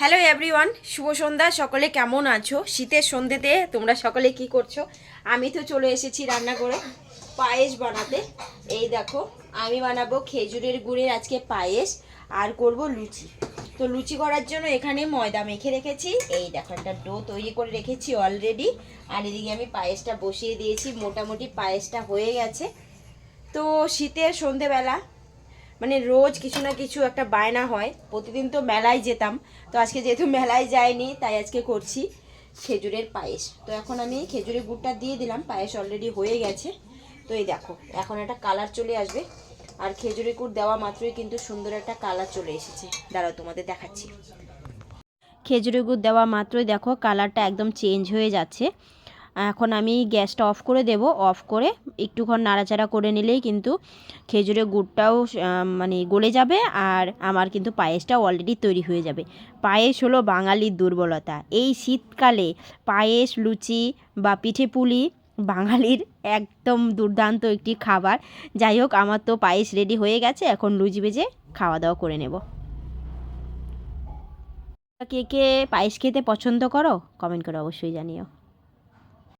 Hello everyone শুভ সন্ধ্যা, সকলে কেমন আছো? শীতের সন্ধ্যেতে তোমরা সকলে কি করছ? আমি তো চলে এসেছি রান্না করে পায়েস বানাতে। এই দেখো, আমি বানাবো খেজুরের গুড়ের আজকে পায়েস আর করব লুচি। তো লুচি করার জন্য এখানে ময়দা মেখে রেখেছি। এই দেখো, একটা ডো তৈরি করে রেখেছি অলরেডি আর এদিকে আমি পায়েসটা বসিয়ে দিয়েছি। মোটামুটি পায়েসটা হয়ে গেছে। তো শীতের সন্ধেবেলা মানে রোজ কিছু না কিছু একটা বায়না হয়। প্রতিদিন তো মেলায় যেতাম। তো আজকে যেহেতু মেলায় যাইনি, তাই আজকে করছি খেজুরের পায়েস। তো এখন আমি খেজুরের গুড়টা দিয়ে দিলাম, পায়েস অলরেডি হয়ে গেছে। তো এই দেখো, এখন একটা কালার চলে আসবে। আর খেজুরের গুড় দেওয়া মাত্রই কিন্তু সুন্দর একটা কালার চলে এসেছে। দাঁড়াও, তোমাদের দেখাচ্ছি। খেজুরের গুড় দেওয়া মাত্রই দেখো কালারটা একদম চেঞ্জ হয়ে যাচ্ছে। এখন আমি গ্যাসটা অফ করে দেব। অফ করে একটুক্ষণ নাড়াচাড়া করে নিলেই কিন্তু খেজুরের গুড়টাও মানে গলে যাবে আর আমার কিন্তু পায়েসটাও অলরেডি তৈরি হয়ে যাবে। পায়েস হলো বাঙালির দুর্বলতা। এই শীতকালে পায়েস, লুচি বা পিঠে পুলি বাঙালির একদম দুর্দান্ত একটি খাবার। যাই হোক, আমার তো পায়েস রেডি হয়ে গেছে, এখন লুচি ভেজে খাওয়া দাওয়া করে নেব। কে কে পায়েস খেতে পছন্দ করো কমেন্ট করে অবশ্যই জানিও।